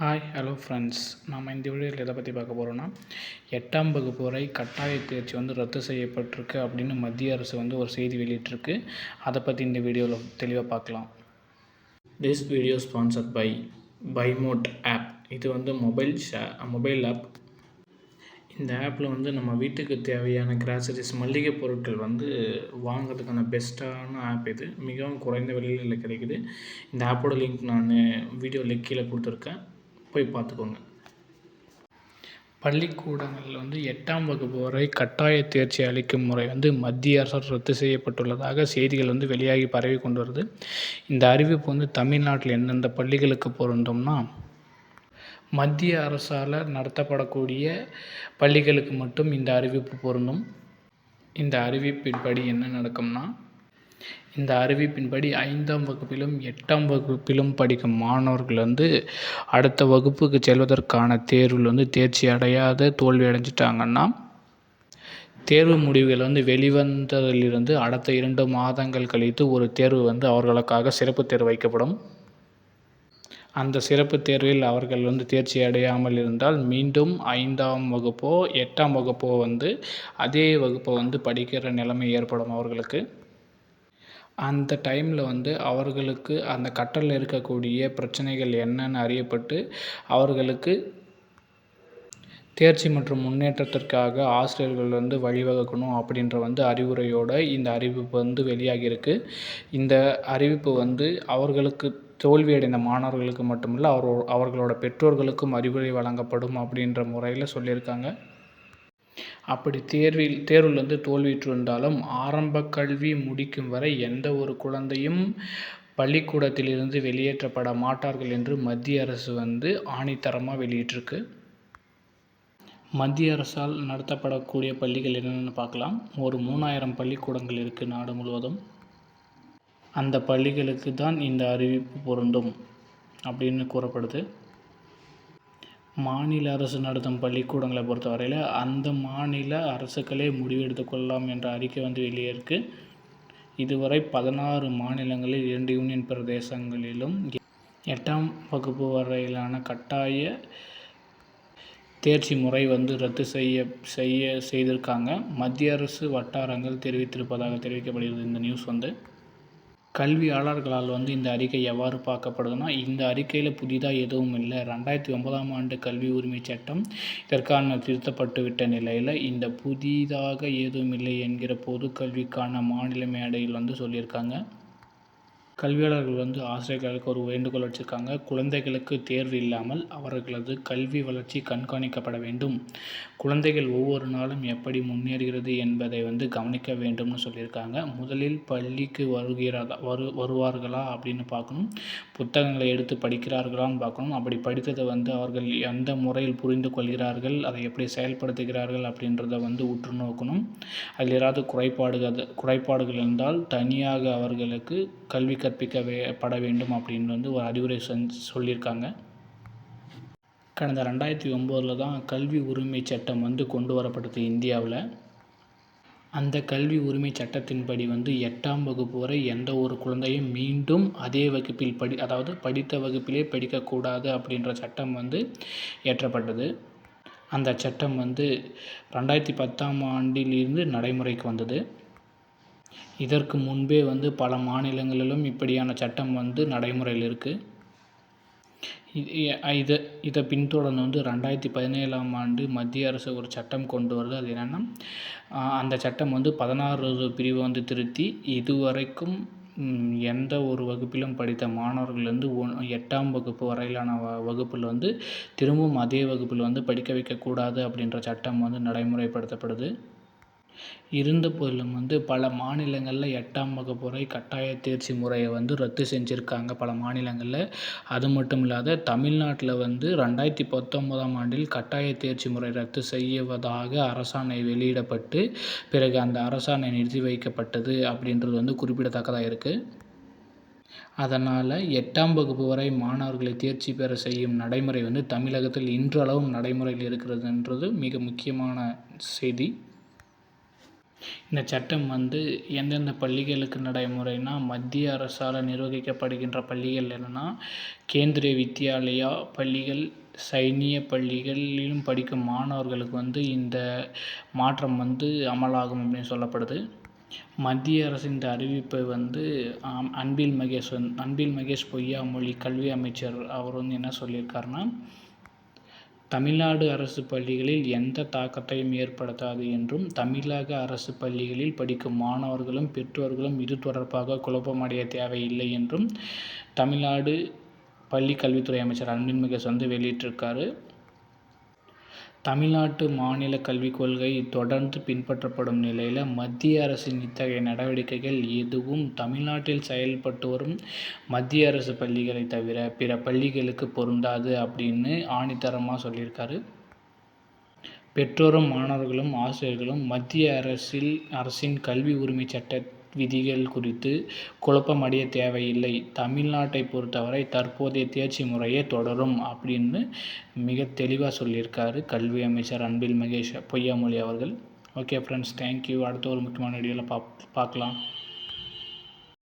Hi hello friends நம்ம இந்த வீடியோவில் எதை பற்றி பார்க்க போகிறோன்னா எட்டாம் வகுப்பு வரை கட்டாய தேர்ச்சி வந்து ரத்து செய்யப்பட்டிருக்கு அப்படின்னு மத்திய அரசு வந்து ஒரு செய்தி வெளியிட்டிருக்கு. அதை பற்றி இந்த வீடியோவில் தெளிவாக பார்க்கலாம். திஸ் வீடியோ ஸ்பான்சர்ட் பை பைமோட் ஆப் இது வந்து மொபைல் ஷே மொபைல் ஆப் இந்த ஆப்பில் வந்து நம்ம வீட்டுக்கு தேவையான கிராசரிஸ் மளிகை பொருட்கள் வந்து வாங்குறதுக்கான பெஸ்ட்டான ஆப் இது. மிகவும் குறைந்த விலையில் கிடைக்குது. இந்த ஆப்போட லிங்க் நான் வீடியோவில் கீழே கொடுத்துருக்கேன். போய் பார்த்துக்கோங்க. பள்ளிக்கூடங்களில் வந்து எட்டாம் வகுப்பு வரை கட்டாய தேர்ச்சி அளிக்கும் முறை வந்து மத்திய அரசால் ரத்து செய்யப்பட்டுள்ளதாக செய்திகள் வந்து வெளியாகி பரவி கொண்டு வருது. இந்த அறிவிப்பு வந்து தமிழ்நாட்டில் எந்தெந்த பள்ளிகளுக்கு பொருந்தோம்னா மத்திய அரசால் நடத்தப்படக்கூடிய பள்ளிகளுக்கு மட்டும் இந்த அறிவிப்பு பொருந்தும். இந்த அறிவிப்பின்படி என்ன நடக்கும்னா இந்த அறிவிப்பின்படி ஐந்தாம் வகுப்பிலும் எட்டாம் வகுப்பிலும் படிக்கும் மாணவர்கள் வந்து அடுத்த வகுப்புக்கு செல்வதற்கான தேர்வில் வந்து தேர்ச்சி அடையாத தோல்வி அடைஞ்சிட்டாங்கன்னா தேர்வு முடிவுகள் வந்து வெளிவந்ததிலிருந்து அடுத்த இரண்டு மாதங்கள் கழித்து ஒரு தேர்வு வந்து அவர்களுக்காக சிறப்பு தேர்வு வைக்கப்படும். அந்த சிறப்பு தேர்வில் அவர்கள் வந்து தேர்ச்சி அடையாமல் இருந்தால் மீண்டும் ஐந்தாம் வகுப்போ எட்டாம் வகுப்போ வந்து அதே வகுப்பை வந்து படிக்கிற நிலைமை ஏற்படும் அவர்களுக்கு. அந்த டைமில் வந்து அவர்களுக்கு அந்த கற்றலில் இருக்கக்கூடிய பிரச்சனைகள் என்னென்னு அறியப்பட்டு அவர்களுக்கு தேர்ச்சி மற்றும் முன்னேற்றத்திற்காக ஆசிரியர்கள் வந்து வழிவகுக்கணும் அப்படின்ற வந்து அறிவுரையோடு இந்த அறிவிப்பு வந்து வெளியாகியிருக்கு. இந்த அறிவிப்பு வந்து அவர்களுக்கு தோல்வியடைந்த மாணவர்களுக்கு மட்டுமில்லை அவர் அவர்களோட பெற்றோர்களுக்கும் அறிவுரை வழங்கப்படும் அப்படின்ற முறையில் சொல்லியிருக்காங்க. அப்படி தேர்வில் தேர்வில் வந்து தோல்வியுற்றிருந்தாலும் ஆரம்ப கல்வி முடிக்கும் வரை எந்த ஒரு குழந்தையும் பள்ளிக்கூடத்திலிருந்து வெளியேற்றப்பட மாட்டார்கள் என்று மத்திய அரசு வந்து ஆணித்தரமாக வெளியிட்டிருக்கு. மத்திய அரசால் நடத்தப்படக்கூடிய பள்ளிகள் என்னென்னு பார்க்கலாம். ஒரு மூணாயிரம் பள்ளிக்கூடங்கள் இருக்குது நாடு முழுவதும். அந்த பள்ளிகளுக்கு தான் இந்த அறிவிப்பு பொருந்தும் அப்படின்னு கூறப்படுது. மாநில அரசு நடத்தும் பள்ளிக்கூடங்களை பொறுத்தவரையில் அந்த மாநில அரசுகளே முடிவெடுத்து கொள்ளலாம் என்ற அறிக்கை வந்து வெளியே இருக்குது இதுவரை பதினாறு மாநிலங்களில் இரண்டு யூனியன் பிரதேசங்களிலும் எட்டாம் வகுப்பு வரையிலான கட்டாய தேர்ச்சி முறை வந்து ரத்து செய்ய செய்ய செய்திருக்காங்க. மத்திய அரசு வட்டாரங்கள் தெரிவித்திருப்பதாக தெரிவிக்கப்படுகிறது. இந்த நியூஸ் வந்து கல்வியாளர்களால் வந்து இந்த அறிக்கை எவ்வாறு பார்க்கப்படுதுன்னா இந்த அறிக்கையில் புதிதாக எதுவும் இல்லை. ரெண்டாயிரத்தி ஒன்பதாம் ஆண்டு கல்வி உரிமை சட்டம் இதற்கான திருத்தப்பட்டுவிட்ட நிலையில் இந்த புதிதாக எதுவும் இல்லை என்கிற பொது கல்விக்கான மாநில மேடையில் வந்து சொல்லியிருக்காங்க. கல்வியாளர்கள் வந்து ஆசிரியர்களுக்கு ஒரு வேண்டுகோள் வச்சுருக்காங்க. குழந்தைகளுக்கு தேர்வு இல்லாமல் அவர்களது கல்வி வளர்ச்சி கண்காணிக்கப்பட வேண்டும். குழந்தைகள் ஒவ்வொரு நாளும் எப்படி முன்னேறுகிறது என்பதை வந்து கவனிக்க வேண்டும்னு சொல்லியிருக்காங்க. முதலில் பள்ளிக்கு வருகிறதா வரு வருவார்களா அப்படின்னு பார்க்கணும். புத்தகங்களை எடுத்து படிக்கிறார்களான்னு பார்க்கணும். அப்படி படித்ததை வந்து அவர்கள் எந்த முறையில் புரிந்து கொள்கிறார்கள் அதை எப்படி செயல்படுத்துகிறார்கள் அப்படின்றத வந்து உற்று நோக்கணும். அதில் ஏதாவது குறைபாடுகள் குறைபாடுகள் இருந்தால் தனியாக அவர்களுக்கு கல்வி கற்பிக்க வே பட வேண்டும் அப்படின்னு வந்து ஒரு அறிவுரை செஞ்சு சொல்லியிருக்காங்க. கடந்த ரெண்டாயிரத்தி ஒம்போதில் தான் கல்வி உரிமை சட்டம் வந்து கொண்டு வரப்பட்டது இந்தியாவில். அந்த கல்வி உரிமை சட்டத்தின்படி வந்து எட்டாம் வகுப்பு வரை எந்த ஒரு குழந்தையும் மீண்டும் அதே வகுப்பில் படி அதாவது படித்த வகுப்பிலே படிக்கக்கூடாது அப்படின்ற சட்டம் வந்து இயற்றப்பட்டது. அந்த சட்டம் வந்து ரெண்டாயிரத்தி பத்தாம் ஆண்டிலிருந்து நடைமுறைக்கு வந்தது. இதற்கு முன்பே வந்து பல மாநிலங்களிலும் இப்படியான சட்டம் வந்து நடைமுறையில் இருக்குது இதை இதை பின்தொடர்ந்து வந்து ரெண்டாயிரத்தி பதினேழாம் ஆண்டு மத்திய அரசு ஒரு சட்டம் கொண்டு வருது. அது என்னென்னா அந்த சட்டம் வந்து பதினாறு பிரிவை வந்து திருத்தி இதுவரைக்கும் எந்த ஒரு வகுப்பிலும் படித்த மாணவர்கள் வந்து ஒன் எட்டாம் வகுப்பு வரையிலான வ வகுப்பில் வந்து திரும்பவும் அதே வகுப்பில் வந்து படிக்க வைக்கக்கூடாது அப்படின்ற சட்டம் வந்து நடைமுறைப்படுத்தப்படுது. இருந்த போதிலும் வந்து பல மாநிலங்களில் எட்டாம் வகுப்பு வரை கட்டாய தேர்ச்சி முறையை வந்து ரத்து செஞ்சுருக்காங்க பல மாநிலங்களில். அது மட்டும் இல்லாத தமிழ்நாட்டில் வந்து ரெண்டாயிரத்தி பத்தொம்போதாம் ஆண்டில் கட்டாய தேர்ச்சி முறை ரத்து செய்வதாக அரசாணை வெளியிடப்பட்டு பிறகு அந்த அரசாணை நிறுத்தி வைக்கப்பட்டது அப்படின்றது வந்து குறிப்பிடத்தக்கதாக இருக்குது அதனால் எட்டாம் வகுப்பு வரை மாணவர்களை தேர்ச்சி பெற செய்யும் நடைமுறை வந்து தமிழகத்தில் இன்றளவும் நடைமுறையில் இருக்கிறதுன்றது மிக முக்கியமான செய்தி. இந்த சட்டம் வந்து எந்தெந்த பள்ளிகளுக்கு நடைமுறைனா மத்திய அரசால் நிர்வகிக்கப்படுகின்ற பள்ளிகள் என்னென்னா கேந்திரிய வித்யாலயா பள்ளிகள் சைனிய பள்ளிகளிலும் படிக்கும் மாணவர்களுக்கு வந்து இந்த மாற்றம் வந்து அமலாகும் அப்படின்னு சொல்லப்படுது. மத்திய அரசு இந்த அறிவிப்பை வந்து அன்பில் மகேஷ் வந்து அன்பில் மகேஷ் பொய்யாமொழி கல்வி அமைச்சர் அவர் வந்து என்ன சொல்லியிருக்காருன்னா தமிழ்நாடு அரசு பள்ளிகளில் எந்த தாக்கத்தையும் ஏற்படுத்தாது என்றும் தமிழக அரசு பள்ளிகளில் படிக்கும் மாணவர்களும் பெற்றோர்களும் இது தொடர்பாக குழப்பமடைய தேவையில்லை என்றும் தமிழ்நாடு பள்ளி கல்வித்துறை அமைச்சர் அன்பின் மிக வந்து வெளியிட்டிருக்காரு. தமிழ்நாட்டு மாநில கல்விக் கொள்கை தொடர்ந்து பின்பற்றப்படும் நிலையில் மத்திய அரசின் இத்தகைய நடவடிக்கைகள் எதுவும் தமிழ்நாட்டில் செயல்பட்டு வரும் மத்திய அரசு பள்ளிகளை தவிர பிற பள்ளிகளுக்கு பொருந்தாது அப்படின்னு ஆணித்தரமாக சொல்லியிருக்காரு. பெற்றோரும் மாணவர்களும் ஆசிரியர்களும் மத்திய அரசில் அரசின் கல்வி உரிமை சட்ட விதிகள் குறித்து குழப்பமடைய தேவையில்லை. தமிழ்நாட்டை பொறுத்தவரை தற்போதைய தேர்ச்சி முறையே தொடரும் அப்படின்னு மிக தெளிவாக சொல்லியிருக்காரு கல்வி அமைச்சர் அன்பில் மகேஷ் பொய்யாமொழி அவர்கள். ஓகே ஃப்ரெண்ட்ஸ் தேங்க்யூ அடுத்த ஒரு முக்கியமான வீடியோவில் பாப் பார்க்கலாம்.